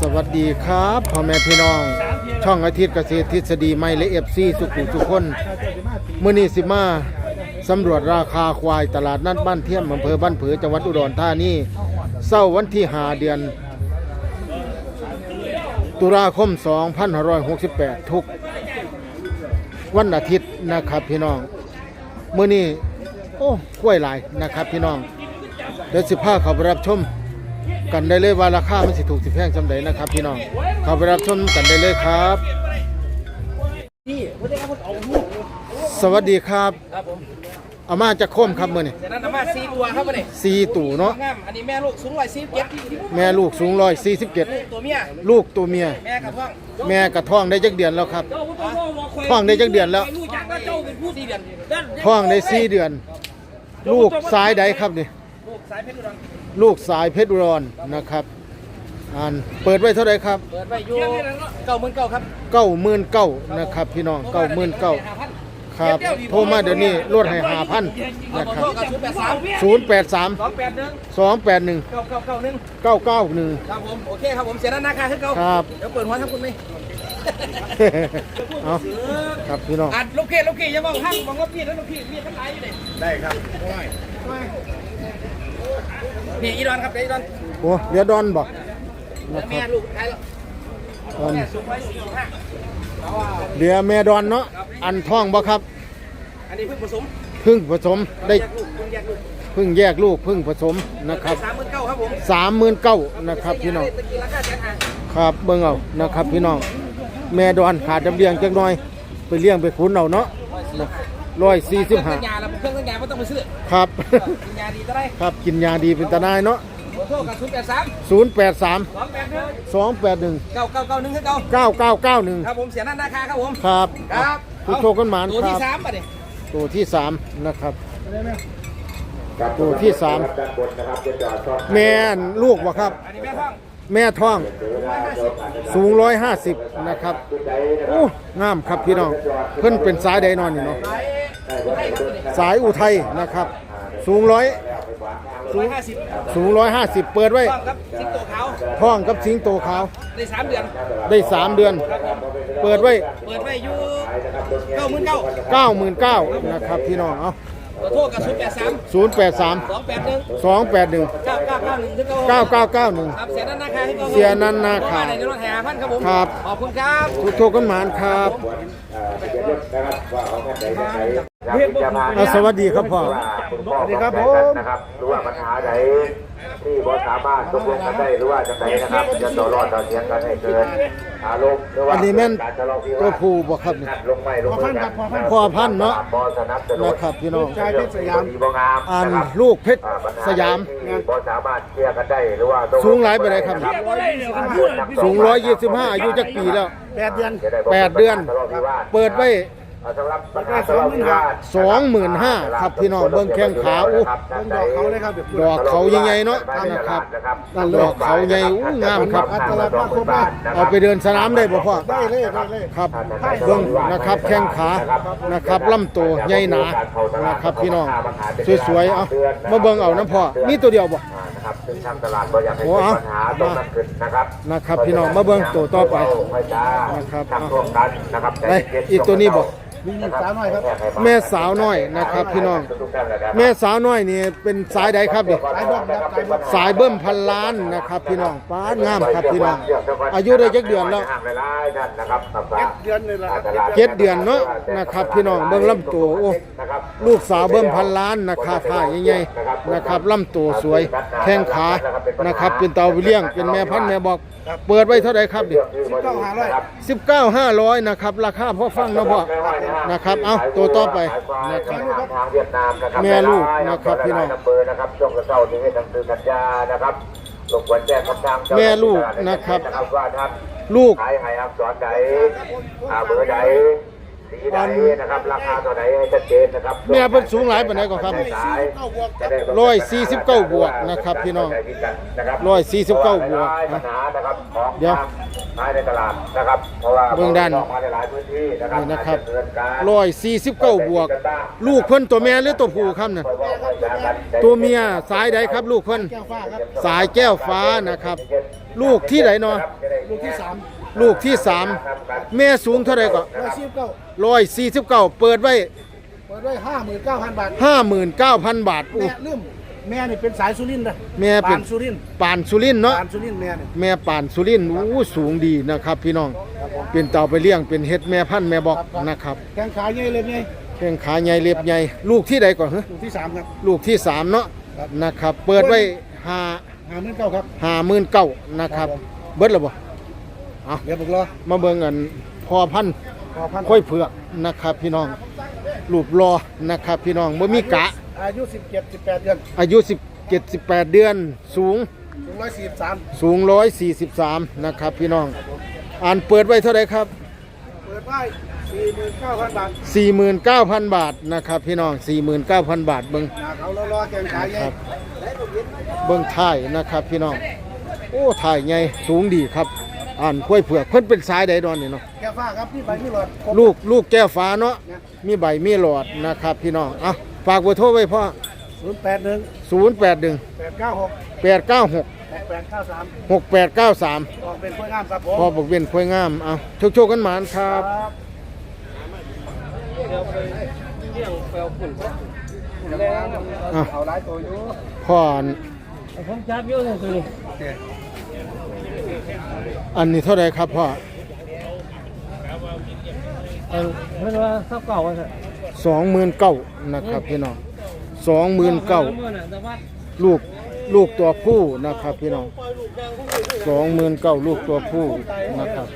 สวัสดีครับพ่อแม่พี่น้อง ช่องอาทิตย์เกษตรทฤษฎีไม่และเอฟซีสุขุทุกคนมือนี้สิมาสำรวจราคาควายตลาดนัดบ้านเทียมอำเภอบ้านผือจังหวัดอุดรธานีเศร้าวันที่หาเดือน ตุลาคม 2568 ทุก วันอาทิตย์นะครับพี่น้องมือนี้โอ้กล้วยหลายนะครับพี่น้องเดี๋ยวสิพาเขาไปรับชม กันได้เลยว่าราคามันสิถูกสิแพงจำไดนะครับพี่น้องเข้าไปรับชมกันได้เลยครับ สวัสดีครับครับผมเอามาจากโคมครับมื่อนี่จากนั้นเอามาซีตัวครับวันนี้สีตู่เนาะงามอันนี้แม่ลูกสูงร้อยสี่เจ็ดแม่ลูกสูงร้อยสี่สิบเจ็ดตัวเมียลูกตัวเมีย แม่กับท้องแม่กระท้องได้จักเดือนแล้วครับท้องได้จักเดือนแล้วลูกจากก็เจ้าเป็นผู้สี่เดือนท้องได้สี่เดือน ลูกสายใดครับนี่ลูกสายเพชรอุดร ลูกสายเพชรอุดรนะครับอ่านเปิดไว้เท่าไหรครับเปิดไว้อยู่เก้าหมื่นเก้าครับเก้าหมื่นเก้านะครับพี่น้องเก้าหมื่นเก้าครับโทรมาเดี๋ยวนี้ลดให้หาพันนะนะคครัรับบกับศูนย์แปดสามศูนย์แปดสามสองแปดหนึ่งสองแปดหนึ่งเก้าเก้าเก้าหนึ่งเก้าเก้าหนึ่งครับผมโอเคครับผมเสียด้านหน้าค่าขึ้นเก้าครับเดี๋ยวเปิดหัวทั้งคุณไหมเอาครับพี่น้องอัดลูกเกดลูกเกดอย่าบอกห้างบอกว่าพี่แล้วลูกพี่มีทั้งหลายอยู่เลยได้ครับ นี่อีดอนครับอีดอนโอ้เดี๋ยวดอนบอกนะคแม่รับลูกใครแล้วดอนแม่สูงไว้สี่ห้าเดี๋ยวแม่ดอนเนาะอันท้องบ่ครับอันนี้เพิ่งผสมเพึ่งผสมได้แยกลูกเพิ่งแยกลูกเพึ่งแยกลูกเพึ่งผสมนะครับสามหมื่นเก้าครับผมสามหมื่นเก้านะครับพี่น้อง ตะกี้ราคาแสนห้าครับเบิ่งเอานะครับพี่น้อง แม่ดอนขาดจำเลี้ยงจักหน่อย ไปเลี้ยงไปขุนเอาเนาะ ร้อยสี่เคสิรื่บองห้าสัญญาแล้วเครื่องสัญญาไม่ต้องไปซื้อครับสัญญาดีจะได้ครับกินยาดีเป็นตานายเนาะขอโทษกับศูนย์แปดสามศูนย์แปดสามสองแปดหนึ่งสองแปดหนึ่งเก้าเก้าเก้าหนึ่งคือเก้าเก้าเก้าเก้าหนึ่งครับผมเสียนั่นราคาครับผมครับครับผู้โชคกันหมานตัวคที่รับสามป่ะเนี่ยตัวที่สามนะครับตัวที่สามแม่ลูกวะครับอันนี้แม่ท้อง แม่ท้อง สูงร้อยห้าสิบนะครับโอ้งามครับพี่น้อง เพิ่นเป็นสายใดนอนนี่เนาะสายอุทัยครับตัวนี้สายอุทัยนะครับ สูงร้อยร้อยห้าสิบสูงร้อยห้าสิบเปิดไว้ท้องครับสิงโตขาวท้องกับสิงโตขาว ได้สามเดือน ได้สามเดือน เปิดไว้ เปิดไว้อยู่เก้าหมื่นเก้าเก้าหมื่นเก้านะครับพี่น้อง เอา ขอโทษกับศูนย์แปดสามศูนย์แปดสามสองแปดหนึ่งสองแปดหนึ่งเก้าเก้าเก้าหนึ่งคือเก้าเก้าเก้าเก้าหนึ่งครับเสียนั่นราคาให้เก้าเสียนันนาคาในรถแห่พันครับผมครับขอบคุณครับทุกโชคกันหมานครับอะสวัสดีครับพ่อ สวัสดีครับผมนะครับหรือว่าปัญหาใดที่บ่สามารถตกลงกันได้หรือว่าจะไหนนะครับจะต่อรอดต่อเสียงกันให้เกินอารมณ์หรือว่าอันนี้แม่นการทะเลาะวิตัววาทผู้บ่ครับนี่ ลงไม่ลงมือกันพ่อพันธุ์เนาะบ่สนับสนุนนะครับพี่น้อง ชายเพชรสยาม บ่งามอ่านนะครับ ลูกเพชรอ่ปัญหสยามที่บ่สามารถเคลียร์กันได้หรือว่าตกลสูงหลายไปไหนครับะสูงร้อยยี่สิบห้าอายุจักปีแล้วแปดเดือน แปดเดือนทะเลาะวิวาทเปิดไว้อ่า สำหรับปัญหาทะเลาะวิวาทสองหมื่นห้าครับพี่น้องเบิ่งแข้งขาอู้เบิ่งดอกเขาเลยครับดอกเขาใหญ่ๆเนาะนะครับดอกเขาใหญ่อู้งามครับอัตลักษณ์มากครบมากเอาไปเดินสนามได้บ่พ่อได้เลยได้เลยครับเบิ่งนะครับแข้งขานะครับลำตัวใหญ่หนานะครับพี่น้องสวยๆเอามาเบิ่งเอานะพ่อมีตัวเดียวบ่อ่านะครับซึ่งทางตลาดก็อยากให้โอ้เกิดเอาปัญหาตรงนั้นขึ้นนะครับนะครับพี่น้องมาเบิ่งตัวต่อไปให้จ้านะครับทำร่วมกันนะครับไปอีกตัวนี้บ่ มีสาวน้อยครับแม่สาวน้อยนะครับ พี่น้อง แม่สาวน้อยนี่เป็นสายใดครับดิสายเบิ้มพันล้านนะครับ พี่น้องป้านงามครับพี่น้อง อายุได้จักเดือนแล้วเดือนนี่แหละครับเจ็ดเดือนเนาะนะครับ พี่น้องเบิ้งลำตัวโอ้ลูกสาวเบิ้มพันล้านนะครับท่าใหญ่ๆนะครับลำตัวสวยแข้งขานะครับ เป็นเตาวิเลี้ยงเป็นแม่พันธุ์แม่บอก เปิดไว้เท่าไหร่ครับดิสิบเก้าห้าร้อยนะครับ ราคาพ่อฟังนะพ่อนะครับ เอาตัวต่อไปนะครับทางเวียดนามนะครับแม่ลูกนะครับพี่น้องเบอร์นะครับช่วงกระเช้าที่ให้หนังสือกัญญานะครับลงวันแจ้งกับทางเจ้าแม่ลูกนะครับว่าท่านลูกขายให้อักษรใดอ่าเบอร์ใด สีใดนะครับราคาเท่าไหนให้ชัดเจนนะครับแม่เพิ่นสูงหลายปานใดก่อนครับร้อยสี่สิบเก้าบวกนะครับ พี่น้องร้อยสี่สิบเก้าบวกปัญหานะครับของเดี๋ยวขายในตลาดนะครับเพราะว่าเบื้องด้านออกมาในหลายพื้นที่นะครับนี่นะครับอาจจเกินการร้อยสี่สิบเก้าบวก ลูกเพิ่นตัวแม่หรือตัวผู้ครับน่ะตัวเมียสายใดครับ ลูกเพิ่นสายแก้วฟ้านะครับ ลูกที่ไหนเนาะลูกที่สาม ลูกที่สามแม่สูงเท่าไหร่ก็ร้อยสิบเก้าร้อยสี่สิบเก้าเปิดไว้เปิดไว้ห้าหมื่นเก้าพันบาทห้าหมื่นเก้าพันบาทอู้แม่ลืมแม่นี่เป็นสายสุรินทร์นะแม่เป็นปานสุรินทร์ปานสุรินทร์เนาะปานสุรินทร์แม่นี่แม่ป่านสุรินทร์อู้สูงดีนะครับ พี่น้องเป็นเต่าไปเลี้ยงเป็นเฮ็ดแม่พันธุ์แม่บอกนะครับแข้งขาใหญ่เลยไงแข้งขาใหญ่เล็บใหญ่ลูกที่ใดก่อนฮะลูกที่สามครับลูกที่สามเนาะครับนะครับ เปิดไว้ห้าห้าหมื่นเก้าครับห้าหมื่นเก้านะครับครับผมเบิดแล้ วบ่เดี๋ยวผมรอมาเบิ่งกันพอพันธุ์พอพันค่อยเผือกนะครับ พี่น้องรูปรอนะครับ พี่น้องบ่มีกะ อายุสิบเจ็ดสิบแปดเดือนอายุ17 18 เดือนสูงถึงร้อยสี่สิบสามสูง 143 นะครับ พี่น้อง อ่านเปิดไว้เท่าไหร่ครับ เปิดไว้สี่หมื่นเก้าพันบาท49,000 บาทนะครับ พี่น้อง 49,000 บาทเบิ่ง หนาเขารอๆแข้งขาใหญ่ครับ เบิ่งถ่ายนะครับ พี่น้อง โอ้ถ่ายใหญ่สูงดีครับ อ่านกล้วยเผือกเพิ่นเป็นสายใดดอนนี่เนาะแก้ฟ้าครับพี่ใบพี่หลอดครบลูกลูกแก้วฟ้าเนาะมีใบมีหลอดนะครับพี่น้องอะฝากเบอร์โทรไว้พ่อศูนย์แปดหนึ่ง081 แปดเก้าหก896 แปดเก้าสาม6893 ออกเป็นกล้วยงามครับผม พ่อบอกเวียนค่อยงามเอาโชคโชคกันหมานครับครับอะเอาหลายตัวอยู่พ่อผมจับเยอะเลยตัวนี้ อันนี้เท่าไหรครับพ่อเมื่อว่าซับเก่าว่าสิสองหมื่นเก้านะครับพี่น้องสองหมื่นเก้าลูกลูกตัวผู้นะครับพี่น้องสองหมื่นเก้าลูกตัวผู้นะครับ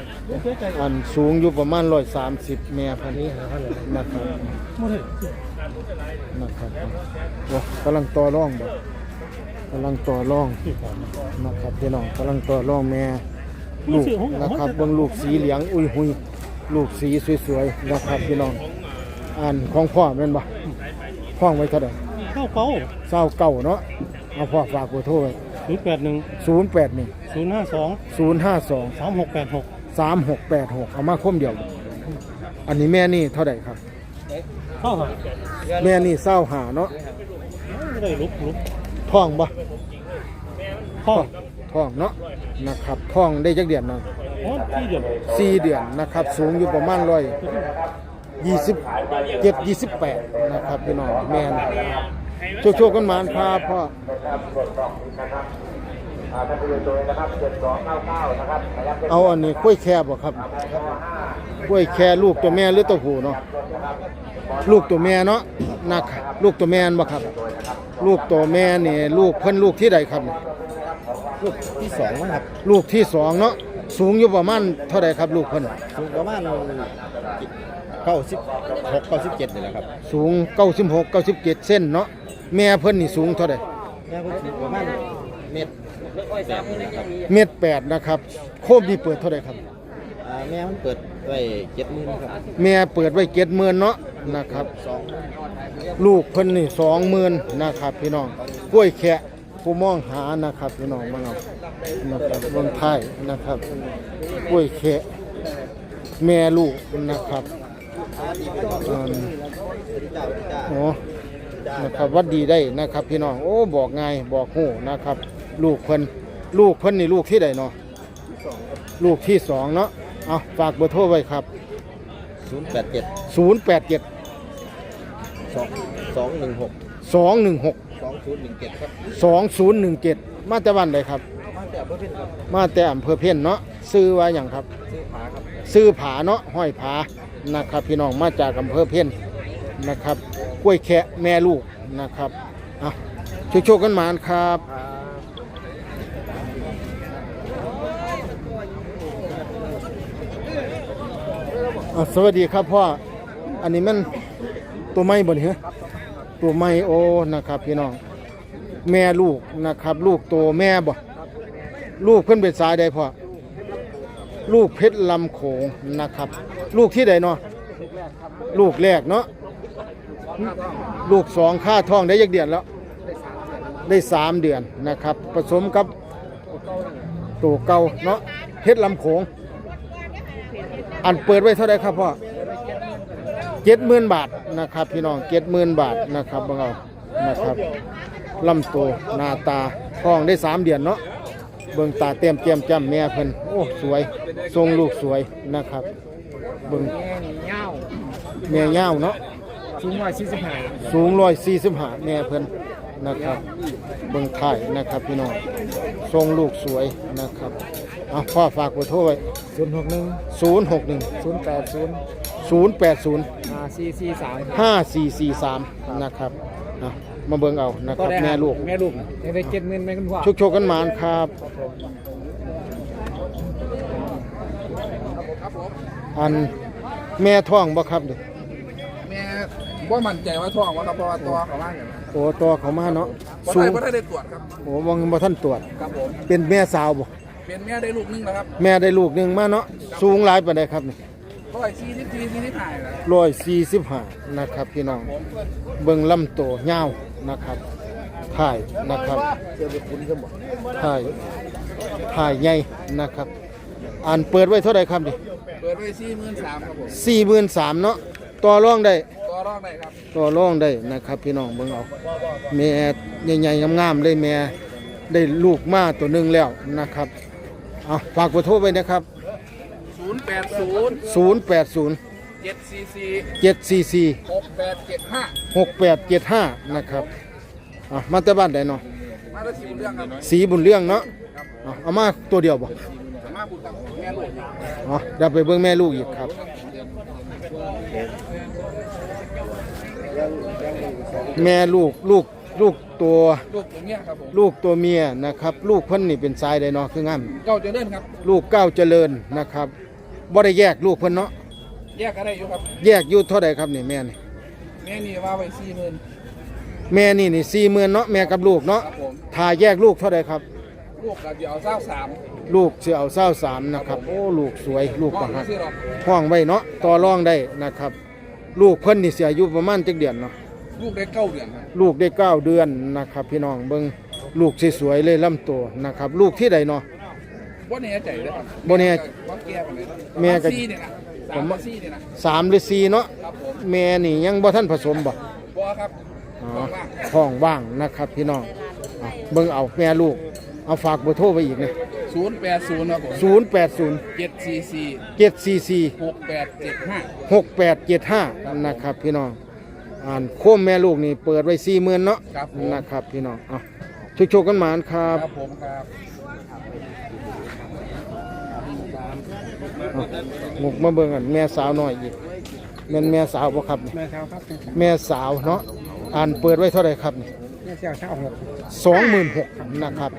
อันสูงอยู่ประมาณร้อยสามสิบแม่พันนี้นะครับนะครับโอ้กำลังต่อร่องบ่ กำลังต่อร่องนะครับพี่น้องกำลังต่อร่องแม่ลูกนะครับเบางลูกสีเหลืองอุ้ยหุยลูกสีสวยๆนะครับพี่น้องอันของพ่อแม่นบ่ห้องไว้เท่าไหร่เข้าเป้าเศร้าเก่าเนาะเอาพ่อฝากเบอร์โทรไว้ศูนย์แปดหนึ่งศูนย์แปดหนึ่งศูนย์ห้าสองศูนย์ห้าสองสามหกแปดหกสามหกแปดหกเอามาคมเดียว อันนี้แม่นี่เท่าไหร่ครับเข้าหาแม่นี่เศร้าหาเนาะไม่ได้ลุกลุก ท้องบ่ห้องท้องเนาะนะครับท้องได้จักเดือนเนาะอ๋อที่เดียวสี่เดือนนะครับ สูงอยู่ประมาณร้อยยี่สิบเจ็ดยี่สิบแปดนะครับพี่น้องแม่นโชคๆกันหมานครับพ่อนะครับกดกล่องนี้นะครับอ่าท่านผู้ชมนะครับเจ็ดสองเก้าเก้านะครับพยักเป็นเอาอันนี้กล้วยแค่บ่ครับข้อห้ากล้วยแค่ลูกตัวแม่หรือตัวผู้เนาะลูกตัวแม่เนาะ นะครับลูกตัวแม่นบ่ครับ ลูกตัวแม่นี่ลูกเพิ่นลูกที่ใดครับลูกที่สองนะครับลูกที่สองเนาะสูงอยู่ประมาณเท่าใดครับ ลูกเพิ่นสูงประมาณเก้าสิบหกเก้าสิบเจ็ดนี่แหละครับสูง96 97เส้นเนาะแม่เพิ่นนี่สูงเท่าใดแม่ก็สูงประมาณเมตรแปดนี่นะครับเมตรแปดนะครับโคมนี่เปิดเท่าใดครับอ่า แม่มันเปิดไว้เจ็ดหมื่นครับแม่เปิดไว้70,000เนาะนะครับ สองลูกเพิ่นนี่20,000นนะครับพี่น้องกล้วยแคะผู้มองหานะครับพี่น้องมาเอานะครับเบิ่งท้ายนะครับกล้วยแคะแม่ลูกนะครับอืมโอ้นะครับวัดดีได้นะครับ พี่น้องโอ้บอกง่ายบอกหูนะครับ ลูกเพิ่นลูกเพิ่นนี่ลูกที่ใดเนาะลูกที่สองเนาะ เอาฝากเบอร์โทรไว้ครับ ศูนย์แปดเจ็ด087 สองสองหนึ่งหก216 สองศูนย์หนึ่งเจ็ดครับ2017 มาแต่วันใดครับ มาแต่ประเภทครับมาแต่อำเภอเพี้ยนเนาะซื้อว่าอย่างครับ ซื้อผาครับซื้อผาเนาะห้อยผานะครับพี่น้องมาจากอำเภอเพี้ยนนะครับกล้วยแคะแม่ลูกนะครับอะโชคๆกันหมานครับ อะสวัสดีครับพ่อ อันนี้มันตัวไม้บ่นี่เหรอตัวไม้โอนะครับพี่น้อง แม่ลูกนะครับ ลูกโตแม่บ่ลูกเพิ่นเป็นสายใดพ่อ ลูกเพชรลำโขงนะครับ ลูกที่ใดเนาะลูกแรกเนาะลูกสองค่าท้องได้ยักเดือนแล้ว ได้สามเดือนนะครับ ผสมกับตัวเก่าเนาะเพชรลำโขง อันเปิดไว้เท่าไรครับพ่อเจ็ดหมื่นบาทนะครับ พี่น้องเจ็ดหมื่นบาทนะครับบังเอานะครับลำตัวหน้าตาท้องได้สามเดือนเนาะเบิ่งตาเต็มเจียมจ้ำแม่เพิ่นโอ้สวย ทรงลูกสวยนะครับ เบิ่งแม่นี่เงาแม่ยาวเนาะสูงร้อยสี่สิบห้าสูงร้อยสี่สิบห้าแม่เพิ่นนะครับ เบิ่งถ่ายนะครับพี่น้องทรงลูกสวยนะครับ เอาพ่อฝากเบอร์โทรไว้ศูนย์หกหนึ่งศูนย์หกหนึ่งศูนย์แปดศูนย์ศูนย์แปดศูนย์ห้าสี่สี่สามห้าสี่สี่สามนะครับเอามาเบิ่งเอานะครับแม่ลูก แม่ลูกยังได้เจ็ดหมื่นไหมคุณพ่อชุกโชคกันหมานครับอันแม่ท้องบ่ครับเด้อแม่ว่ามั่นใจว่าท้องว่าครับเพราะว่าตัวเขามากอย่างนั้นโอ้ตัวเขามาเนาะเพราะสูได้งเพราะได้ตรวจครับโอ้วังบ่ท่านตรวจ ครับผม เป็นแม่สาวบ่ เป็นแม่ได้ลูกนึงแล้วครับแม่ได้ลูกหนึ่งมาเนาะสูงหลายปานใดครับนี่ร้อยสี่สิบสี่สี่สิบห้าแล้วร้อยสี่สิบห้านะครับพี่น้องเบิ่งลำตัวยาวนะครับถ่ายนะครับถ่ายถ่ายใหญ่นะครับอันเปิดไว้เท่าไหร่ครับนี่เปิดไว้สี่หมื่นสามครับผมสี่หมื่นสามเนาะต่อรองได้ตัวรองได้ครับต่อรองได้นะครับ พี่น้องเบิ่งเอาแม่ใหญ่ๆงามๆเลยแม่ได้ลูกมาตัวหนึงแล้วนะครับ เอาฝากเบอร์โทรไว้นะครับ ศูนย์แปดศูนย์080 เจ็ดสี่สี่744 หกแปดเจ็ดห้า6875 นะครับอะมาแต่บ้านใดเนาะมาตรฐานเรื่องครับสีบุญเรื่องเนาะอะเอามาตัวเดียวบ่มาบุญกับแม่ลูกอ๋อเดี๋ยวไปเบิ่งแม่ลูกอีกครับ แม่ลูกลูก ลูกตัวลูกตัวเนี้ยครับผมลูกตัวเมียนะครับ ลูกเพิ่นนี่เป็นทรายใดเนาะคืองามเก้าเจะเล่นครับ ลูกเก้าวเจริญนะครับบ่ได้แยกลูกเพิ่นเนาะแยกกันได้อยู่ครับแยกอยู่เท่าใดครับนี่แม่นี่แม่นี่ว่าไว้สี่หมื่นแม่นี่นี่สี่หมื่นเนาะแม่กับลูกเนาะครับผมถ้าแยกลูกเท่าใดครับ ลูกกับเดี๋ยวเศร้าสามลูกเสือเอาเศร้าสามนะครับโอ้ลูกสวยลูกห้ปอระงหักซื้อหรอกห้องไว้เนาะต่อรองได้นะครับ ลูกเพิ่นนี่เสียอายุประมาณจักเดือนเนาะ ลูกได้เก้าเดือนครับลูกได้เก้าเดือนนะครับ พี่น้องเบิ่งลูกสวยๆเลยลำตัวนะครับ ลูกที่ใดเนาะว่าแน่ใจเลยครับบ่แน่ว่าแก้ไปเลยแม่ก็ ซี่เนี่ยนะสามซี่เนี่ยนะสามหรือสี่เนาะครับผมแม่นี่ยังบ่ทันผสมบ่บัวครับอ๋อบอกว่าท้องว่างนะครับพี่น้องอะเบิ่งเอาแม่ลูก เอาฝากเบอร์โทรไว้อีกนะศูนย์แปดศูนย์ครับผมศูนย์แปดศูนย์เจ็ดสี่สี่เจ็ดสี่สี่หกแปดเจ็ดห้าหกแปดเจ็ดห้านะครับพี่น้อง อ่านโคมแม่ลูกนี่เปิดไว้สี่หมื่นเนาะครับผม นะครับพี่น้องเอาโชคๆกันหมานครับครับผมครับเอางกมาเบิ่งกันแม่สาวน้อยอีกแม่นแม่สาวบ่ครับนี่แม่เช้าครับแม่สาวเนาะอ่านเปิดไว้เท่าไหร่ครับนี่ แม่เช้าเช้าหกสองหมื่นหกนะครับ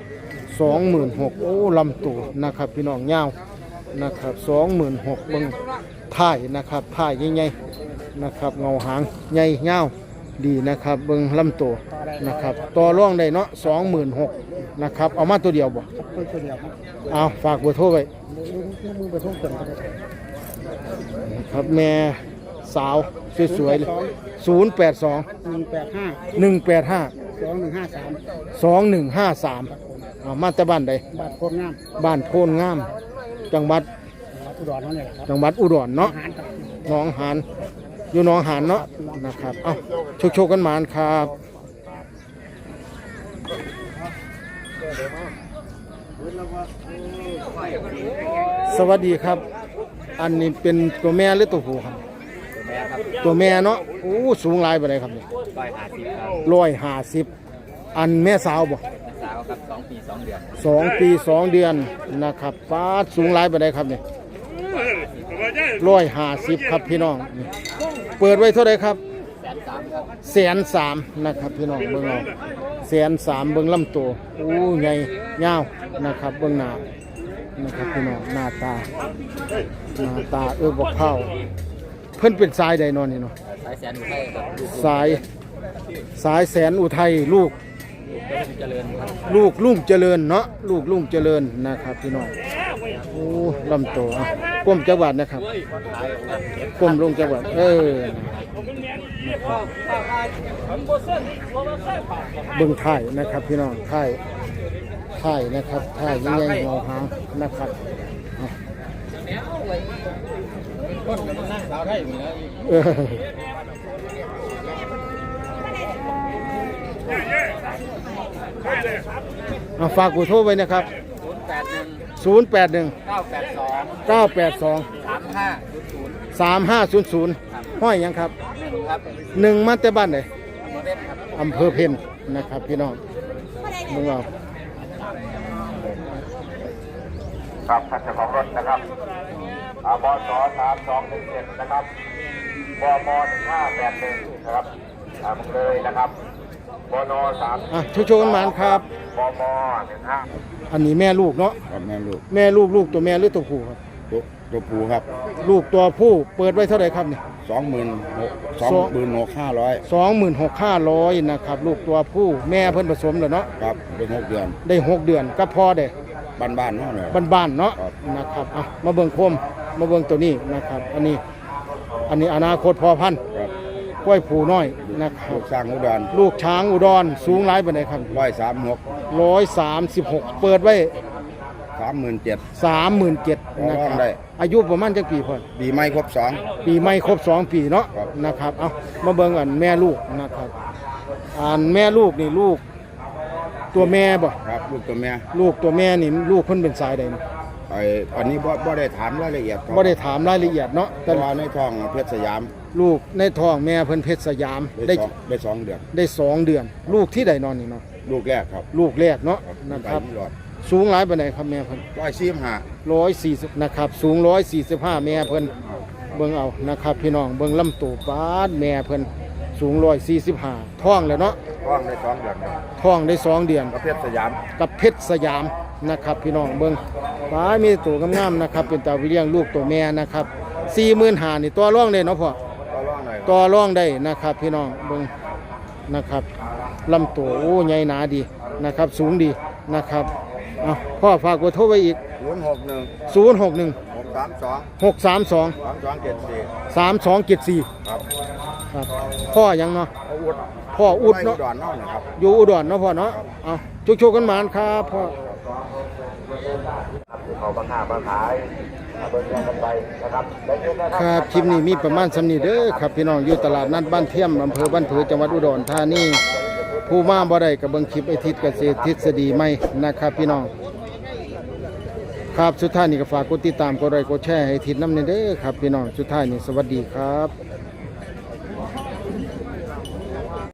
สองหมื่นหกโอ้ลำตัวนะครับ พี่น้องยาวนะครับสองหมื่นหกเบิ่งท่ายนะครับท่ายใหญ่ๆ นะครับเงาหางใหญ่ยาวดีนะครับเบิ่งลำตัวนะครับต่อรองได้เนาะสองหมื่นหกนะครับเอามาตัวเดียวบ่คนคนเดียวครับเอาฝากเบอร์โทรไว้ลูกลูกมือไปทุ่งคนก็ได้ครับแม่สาวสวยๆเลยศูนย์แปดสองหนึ่งแปดห้าหนึ่งแปดห้าสองหนึ่งห้าสามสองหนึ่งห้าสามเอามาแต่บ้านใดบาทโคตรงามบ้านโพนงาม จังหวัดอุดรเขาเนี่ยครับจังหวัดอุดรเนาะอาหารกับหนองหาน อยู่หนองหานเนาะนะครับเอ้าโชคโชคๆกันหมานครับสวัสดีครับ อันนี้เป็นตัวแม่หรือตัวผู้ครับ ตัวแม่เนาะโอ้สูงหลายไปเลยครับเนี่ยร้อยห้าสิบครับร้อยห้าสิบอันแม่สาวบ่สาวครับสองปีสองเดือนสองปีสองเดือนนะครับป้าดสูงหลายไปเลยครับเนี่ยร้อยห้าสิบครับพี่น้องนี่ เปิดไว้เท่าไหรครับแสนสามครับแสนสามนะครับพี่น้องเบิ่งเอาแสนสามเบิ่งลำตัวโอ้ใหญ่ยาวนะครับเบิ่งหน้านะครับพี่น้องหน้าตาหน้าตาเออบอกเข้าเพิ่นเป็นสายใดเนอนนี่เนาะสายแสนอุทัยครับลูกสายสายแสนอุทัยลูกเป็นเจริญครับลูกลุงเจริญเนาะลูกลุงเจริญนะครับพี่น้องโอ้ลำตัวอะ ก้มจังหวัดนะครับก้มลงจังหวัดเออเบิ่งถ่ายนะครับ พี่น้องถ่ายถ่ายนะครับถ่ายยังไงเงาหางนะครับเอาฝากกูโทรไว้นะครับ0แปดหนึ่ง ศูนย์แปดหนึ่งเก้าแปดสองเก้าแปดสองสามห้าศูนย์ศูนย์สามห้าศูนย์ศูนย์ห้อยหยังครับหนึ่งครับหนึ่งมาแต่บ้านไหนโมเด็ครับอำเภอเพนนะครับพี่น้องมึงเอาครับท่านเจ้าของรถนะครับอาบสสามสองหนึ่งเจ็ดนะครับบมหนึ่งห้าแปดหนึ่งนะครับอ่ามึงเลยนะครับบนสามอะชุกชกันหมานครับบมหนึ่งห้า อันนี้แม่ลูกเนาะครับแม่ลูกแม่ลูกลูกตัวแม่หรือตัวผู้ครับ ตัวตัวปูครับลูกตัวผู้เปิดไว้เท่าไหร่ครับนี่สองหมื่นหกสองหมื่นหกห้าร้อยสองหมื่นหกห้าร้อยนะครับ ลูกตัวผู้แม่เพิ่นผสมแล้วเนาะครับเป็นหกเดือนได้หกเดือนก็พอได้บ้านบ้านๆเนาะเนี่ยบ้านๆเนาะครับ นะครับอะมาเบิ่งโคมมาเบิ่งตัวนี้นะครับ อันนี้ อันนี้อนาคตพอพันธุ์ครับ กล้วยผูน้อยนะครัลูบกสร้างอุดรลูกช้างอุดรสูงหลายปานใดครับร้อยสามหกร้อยสามสิบหกเปิดไว้สามหมื่นเจ็ด สามหมื่นเจ็ดนะคร้รัอบงได้ อายุประมาณจักปีพ่อปีไม่ครบสอง ปีไม่ครบสองปีเนาะครับ นะครับเอามาเบิ่งอันแม่ลูกนะครับอันแม่ลูกนี่ลูก ตัวแม่บ่ครับลูกตัวแม่ลูกตัวแม่นี่ลูกเพิ่นเป็นสายใดนะ ไอ้อันนี้บ่บ่ได้ถามรายละเอียดบ่ได้ถามรายละเอียดเนาะแต่แต่ว่าในท้องเพชรสยามลูกในท้องแม่เพิ่นเพชรสยามได้ได้สองได้สองเดือนได้สองเดือน ลูกที่ใดนอนนี่เนาะลูกแรกครับลูกแรกเนาะครับนะครับ ไปที่หลอดสูงหลายปานใดครับแม่เพิ่นร้อยสี่สิบห้า140นะครับ สูง 145 แม่เพิ่นเบิ่งเอานะครับ พี่น้องเบิ่งลำตัวปาดแม่เพิ่นสูง 145ท้องแล้วเนาะท้องได้สองเดือนครับท้องได้สองเดือนประเภทสยามกับเพชรสยาม นะครับ พี่น้องเบิ่งปาดมีตัวงามๆนะครับเป็นตาวิเลี้ยงลูกตัวแม่นะครับ45,000นี่ตัวรองได้เนาะพ่อก็ร้องหน่อยต่อรองได้นะครับ พี่น้องเบิ่งนะครับลำตัวโอ้ใหญ่หนาดีนะครับ สูงดีนะครับเอาพ่อฝากกดโทรไปอีกศูนย์หกหนึ่ง061หกสามสอง632สามสองเจ็ดสี่3274ครับครับพ่อยังเนาะเอาอุดพ่ออุดเนาะไม่ดอนเนาะนะครับอยู่อุดรเนาะพ่อเนาะเอาชุกๆกันหมานครับพ่อ เขาบังคับมาขายเอาเบอร์เงินกันไปนะครับได้เงินนะครับคลิปนี้มีประมาณสำนีเด้อครับพี่น้องอยู่ตลาดนัดบ้านเทียมอำเภอบ้านผือจังหวัดอุดรธานีผู้มาบ่ได้กับเบิ่งคลิปไอทิศเกษตรทฤษฎีใหม่นะครับ พี่น้องครับสุดท้ายนี่ก็ฝากกดติดตามกดไลค์กดแชร์ให้ทิศน้ำเนยเด้อครับพี่น้องสุดท้ายนี่สวัสดีครับ